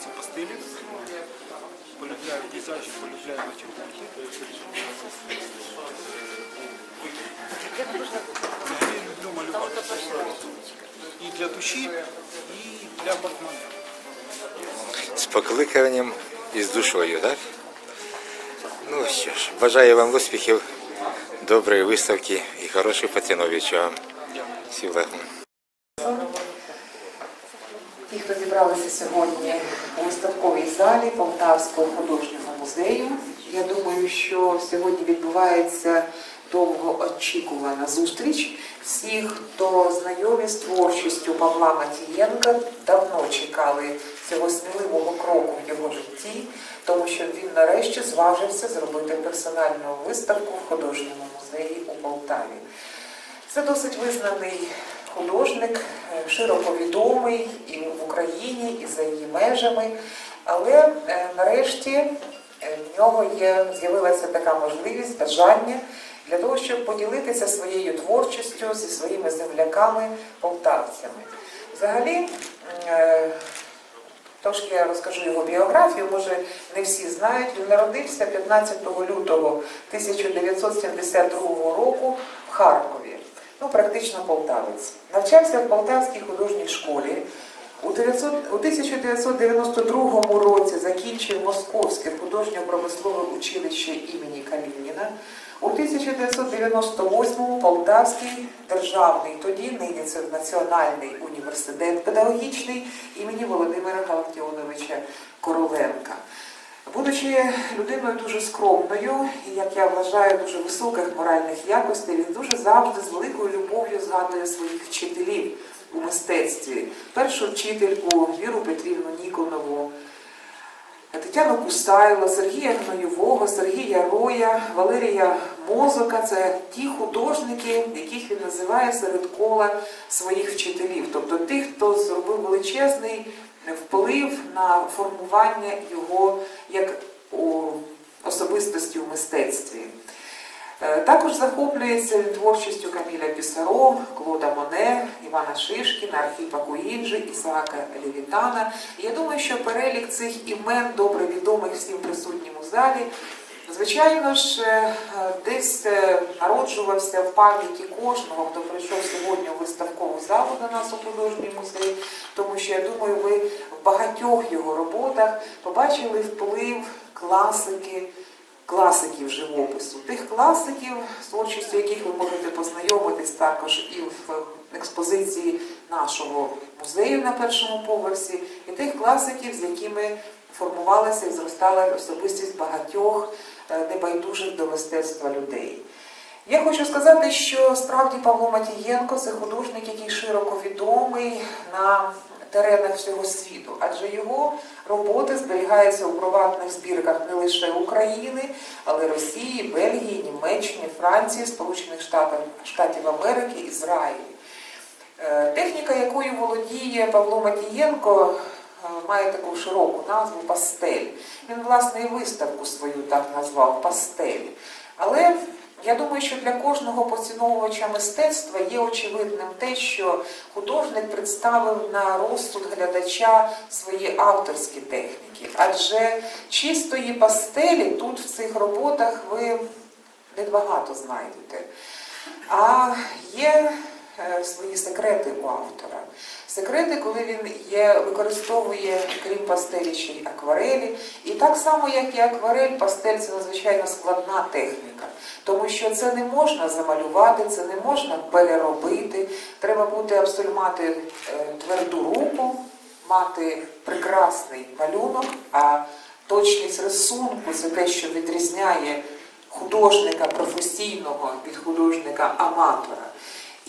ці пастилі. Полюбляю пейзажі, полюбляю матюки. Люблю малювати. І для душі, і для портмоне. З покликанням і з душою, так? Ну що ж, бажаю вам успіхів, доброї виставки і хороших поціновичів вам. Всіх благ. Зібралися сьогодні у виставковій залі Полтавського художнього музею. Я думаю, що сьогодні відбувається довгоочікувана зустріч. Всі, хто знайомі з творчістю Павла Матієнка, давно чекали цього сміливого кроку в його житті, тому що він нарешті зважився зробити персональну виставку в художньому музеї у Полтаві. Це досить визнаний художник, е, широко відомий і в Україні, і за її межами. Але е, нарешті е, в нього є, з'явилася така можливість, бажання для того, щоб поділитися своєю творчістю зі своїми земляками полтавцями. Взагалі, Трошки я розкажу його біографію, може не всі знають. Він народився 15 лютого 1972 року в Харкові, ну практично полтавець. Навчався в Полтавській художній школі. У 1992 році закінчив Московське художньо-промислове училище імені Калініна. У 1998-му Полтавський державний, тоді нині це Національний університет педагогічний імені Володимира Галактіоновича Короленка. Будучи людиною дуже скромною і, як я вважаю, дуже високих моральних якостей, він дуже завжди з великою любов'ю згадує своїх вчителів у мистецтві. Першу вчительку Віру Петрівну Ніконову, Тетяну Кусайло, Сергія Гноєвого, Сергія Роя, Валерія Мозока це ті художники, яких він називає серед кола своїх вчителів, тобто тих, хто зробив величезний вплив на формування його як у особистості у мистецтві. Е, Також захоплюється творчістю Каміля Пісаро, Клода Моне, Івана Шишкіна, Архіпа Куїнджи, Ісаака Левітана. Я думаю, що перелік цих імен добре відомих всім присутнім у залі. Звичайно ж, е, десь е, народжувався в пам'яті кожного, хто прийшов сьогодні у виставкову залу до нас у художній музей, тому що я думаю, ви в багатьох його роботах побачили вплив класики класиків живопису, тих класиків, з творчістю яких ви можете познайомитись також і в експозиції нашого музею на першому поверсі, і тих класиків, з якими формувалася і зростала особистість багатьох е, небайдужих до мистецтва людей. Я хочу сказати, що справді Павло Матієнко це художник, який широко відомий на теренах всього світу, адже його роботи зберігаються у приватних збірках не лише України, але Росії, Бельгії, Німеччини, Франції, Сполучених Штатів, Штатів Америки, Ізраїлі. Е, Техніка, якою володіє Павло Матієнко, е, має таку широку назву пастель. Він, власне, і виставку свою так назвав пастель. Але я думаю, що для кожного поціновувача мистецтва є очевидним те, що художник представив на розсуд глядача свої авторські техніки. Адже чистої пастелі тут в цих роботах ви небагато знайдете. А є свої секрети у автора. Секрети, коли він є, використовує, крім пастелі, ще й акварелі. І так само, як і акварель, пастель це надзвичайно складна техніка, тому що це не можна замалювати, це не можна переробити. Треба бути мати е, тверду руку, мати прекрасний малюнок, а точність рисунку це те, що відрізняє художника професійного від художника аматора.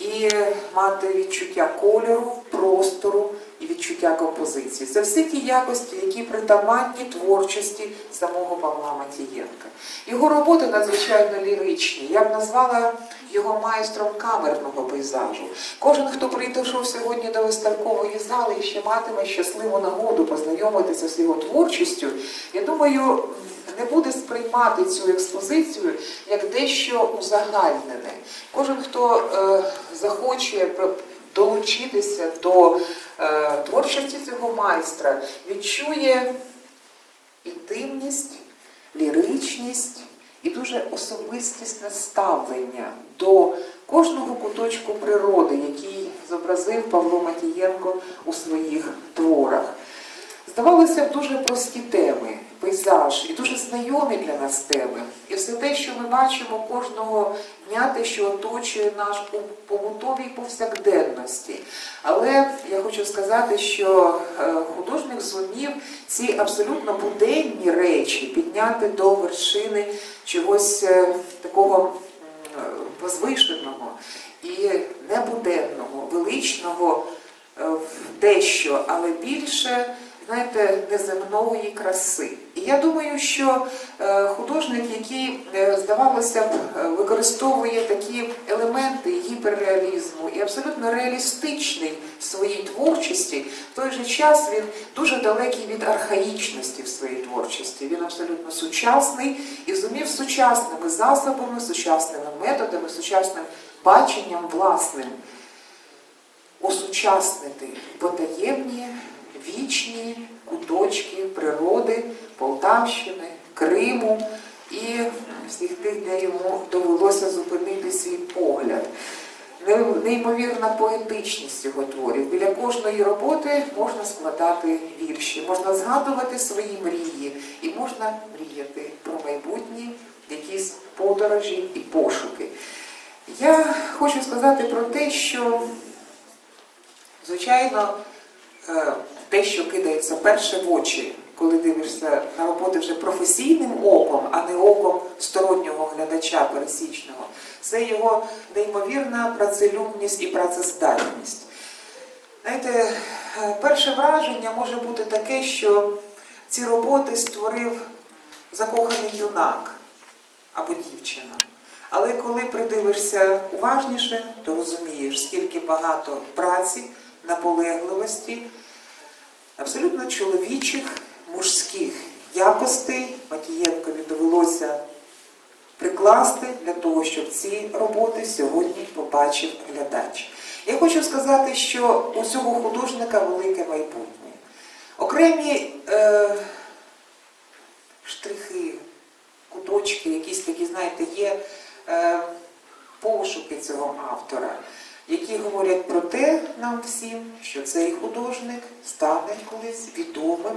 І мати відчуття кольору, простору і відчуття композиції. Це всі ті якості, які притаманні творчості самого Павла Матієнка. Його роботи надзвичайно ліричні. Я б назвала його майстром камерного пейзажу. Кожен, хто прийшов сьогодні до виставкової зали і ще матиме щасливу нагоду познайомитися з його творчістю, я думаю, не буде сприймати цю експозицію як дещо узагальнене. Кожен, хто е, захоче долучитися до е, творчості цього майстра відчує інтимність, ліричність і дуже особистісне ставлення до кожного куточку природи, який зобразив Павло Матієнко у своїх творах. Здавалося б, дуже прості теми, пейзаж і дуже знайомі для нас теми. І все те, що ми бачимо кожного дня, те, що оточує наш побутовій повсякденності. Але я хочу сказати, що е, художник зумів ці абсолютно буденні речі підняти до вершини чогось е, такого возвишеного і небуденного, величного е, в дещо, але більше, знаєте, неземної краси. І я думаю, що е, художник, який, е, здавалося б, використовує такі елементи гіперреалізму і абсолютно реалістичний в своїй творчості, в той же час він дуже далекий від архаїчності в своїй творчості. Він абсолютно сучасний і зумів сучасними засобами, сучасними методами, сучасним баченням власним осучаснити потаємні, вічні куточки природи Полтавщини, Криму і всіх тих, де йому довелося зупинити свій погляд. Неймовірна поетичність його творів. Біля кожної роботи можна складати вірші, можна згадувати свої мрії і можна мріяти про майбутні якісь подорожі і пошуки. Я хочу сказати про те, що Звичайно, е, те, що кидається перше в очі, коли дивишся на роботи вже професійним оком, а не оком стороннього глядача пересічного, це його неймовірна працелюбність і працездатність. Знаєте, е, перше враження може бути таке, що ці роботи створив закоханий юнак або дівчина. Але коли придивишся уважніше, то розумієш, скільки багато праці, наполегливості, абсолютно чоловічих, мужських якостей Матієнкові довелося прикласти для того, щоб ці роботи сьогодні побачив глядач. Я хочу сказати, що у цього художника велике майбутнє. Окремі е, штрихи, куточки, якісь такі, знаєте, є е, пошуки цього автора, які говорять про те нам всім, що цей художник стане колись відомим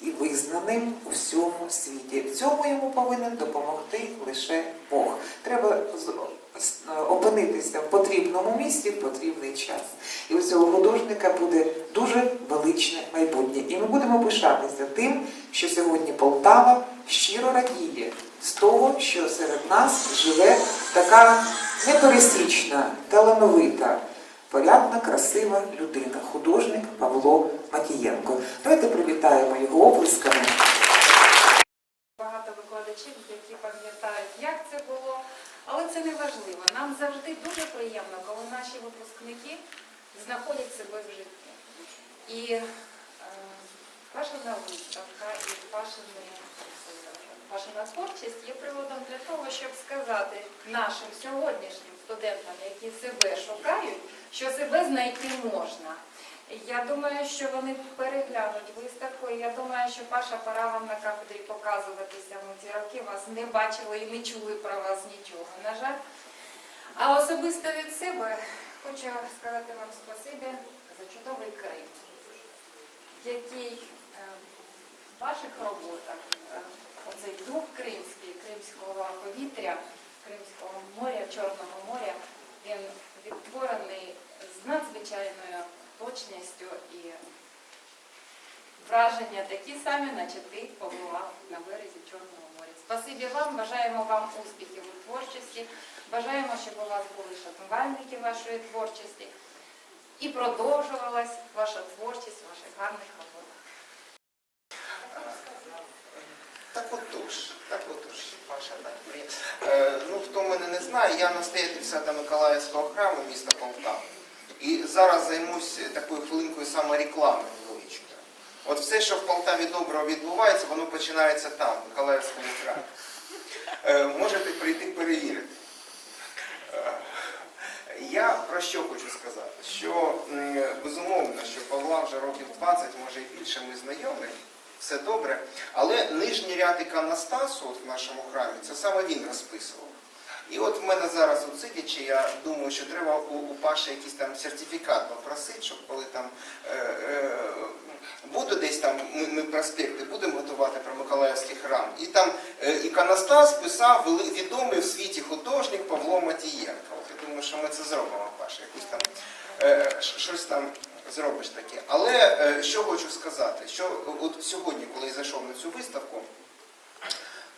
і визнаним у всьому світі. В цьому йому повинен допомогти лише Бог. Треба опинитися в потрібному місці в потрібний час. І у цього художника буде дуже величне майбутнє. І ми будемо пишатися тим, що сьогодні Полтава щиро радіє з того, що серед нас живе така непересічна, талановита, порядна, красива людина, художник Павло Матієнко. Давайте привітаємо його оплесками. багато викладачів, які пам'ятають, як це було, але це не важливо. Нам завжди дуже приємно, коли наші випускники знаходять себе в житті. І е, ваша виставка і ваша, ваша творчість є приводом для того, щоб сказати нашим сьогоднішнім студентам, які себе шукають, що себе знайти можна. Я думаю, що вони переглянуть виставку. і Я думаю, що Паша пора на кафедрі показуватися. Ці роки вас не бачили і не чули про вас нічого. На жаль. А особисто від себе хочу сказати вам спасибі за чудовий Крим, який е, в ваших роботах, е, оцей дух кримський, кримського повітря, Кримського моря, Чорного моря, він відтворений з надзвичайною точністю і враження такі самі, наче ти побував на березі Чорного моря. Спасибі вам, бажаємо вам успіхів у творчості, бажаємо, щоб у вас були шанувальники вашої творчості і продовжувалась ваша творчість, ваших гарних робот. Так отож, так отож, Паша, так. Е, ну, хто мене не знає, я настоятель Свято-Миколаївського храму міста Полтава. І зараз займусь такою хвилинкою самореклами. От все, що в Полтаві доброго відбувається, воно починається там, в Миколаївському храмі. Е, можете прийти перевірити. Е, я про що хочу сказати? що безумовно, що Павла вже років 20, може і більше ми знайомі, все добре. Але нижній ряд іконостасу от в нашому храмі, це саме він розписував. І от в мене зараз, от сидячи, я думаю, що треба у, у Паші якийсь там сертифікат попросити, щоб коли там е, е, буде десь там, ми, ми проспекти будемо готувати про Миколаївський храм. І там е, іконостас писав відомий в світі художник Павло Матієнко. Я думаю, що ми це зробимо, Паша, якусь там е, щось там зробиш таке. Але е, що хочу сказати, що от сьогодні, коли я зайшов на цю виставку,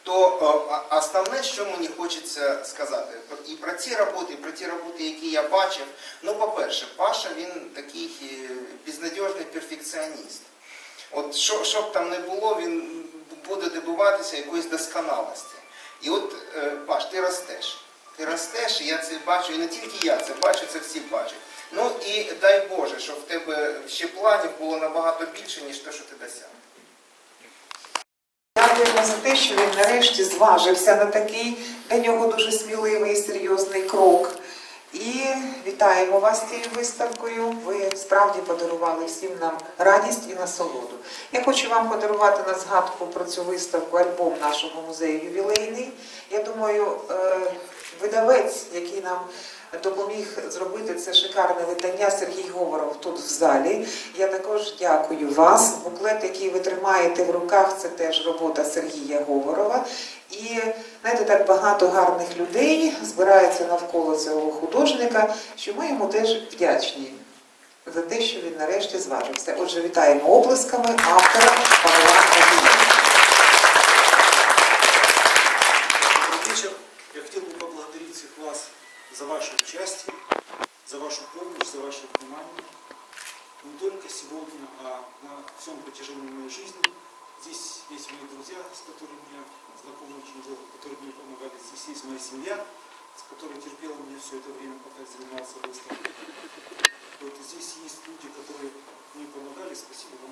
то основне, що мені хочеться сказати, і про ці роботи, і про ті роботи, які я бачив. Ну, по-перше, Паша він такий безнадіжний перфекціоніст. От що, що б там не було, він буде добиватися якоїсь досконалості. І от, е, Паш, ти ростеш. Ти ростеш, і я це бачу, і не тільки я це бачу, це всі бачать. Ну і дай Боже, щоб в тебе ще планів було набагато більше, ніж те, що ти досяг. Дякуємо за те, що він нарешті зважився на такий для нього дуже сміливий і серйозний крок. І вітаємо вас з цією виставкою. Ви справді подарували всім нам радість і насолоду. Я хочу вам подарувати на згадку про цю виставку альбом нашого музею ювілейний. Я думаю, е, видавець, який нам допоміг зробити це шикарне видання Сергій Говоров тут в залі. Я також дякую вас. Буклет, який ви тримаєте в руках, це теж робота Сергія Говорова. І знаєте, так багато гарних людей збирається навколо цього художника, що ми йому теж вдячні за те, що він нарешті зважився. Отже, вітаємо оплесками автора Павла. Добрый. Я хотел бы поблагодарить вас за ваше участие, за вашу помощь, за ваше внимание. Не только сегодня, а на всем протяжении моей жизни. Здесь есть мои друзья, с которыми я знаком очень долго, которые мне помогали. Здесь есть моя семья, с которой терпела меня все это время, пока я занимался выставкой. Вот здесь есть люди, которые мне помогали. Спасибо вам.